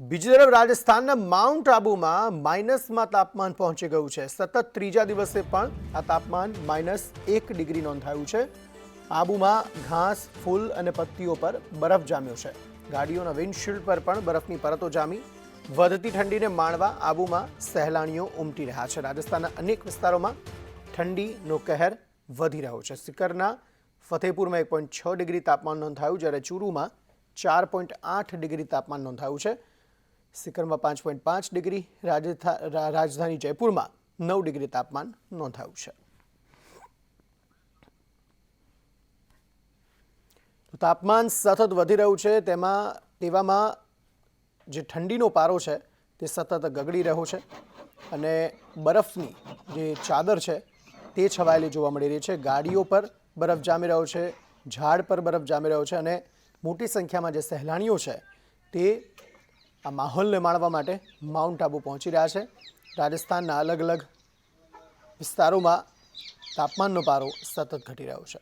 બીજી તરફ રાજસ્થાનના માઉન્ટ આબુમાં માઇનસમાં તાપમાન પહોંચી ગયું છે. સતત ત્રીજા દિવસે પણ આ તાપમાન માઇનસ એક ડિગ્રી નોંધાયું છે. આબુમાં ઘાસ, ફૂલ અને પત્તીઓ પર બરફ જામ્યો છે. ગાડીઓના વિન્ડશીલ્ડ પર પણ બરફની પરતો જામી. વધતી ઠંડીને માણવા આબુમાં સહેલાણીઓ ઉમટી રહ્યા છે. રાજસ્થાનના અનેક વિસ્તારોમાં ઠંડીનો કહેર વધી રહ્યો છે. સિકરના ફતેપુરમાં એક પોઈન્ટ છ ડિગ્રી તાપમાન નોંધાયું, જ્યારે ચુરુમાં ચાર પોઈન્ટ આઠ ડિગ્રી તાપમાન નોંધાયું છે. સિકરમાં પાંચ પોઈન્ટ પાંચ ડિગ્રી રાજધાની જયપુરમાં નવ ડિગ્રી તાપમાન નોંધાયું છે. તાપમાન સતત વધી રહ્યું છે, તેમાં, તેવામાં જે ઠંડીનો પારો છે, તે સતત ગગડી રહ્યો છે અને બરફની જે ચાદર છે, તે છવાયેલી જોવા મળી રહી છે. ગાડીઓ પર બરફ જામી રહ્યો છે, ઝાડ પર બરફ જામી રહ્યો છે અને મોટી સંખ્યામાં જે સહેલાણીઓ છે, તે આ માહોલને માણવા માટે માઉન્ટ આબુ પહોંચી રહ્યા છે. રાજસ્થાનના અલગ અલગ વિસ્તારોમાં તાપમાનનો પારો સતત ઘટી રહ્યો છે.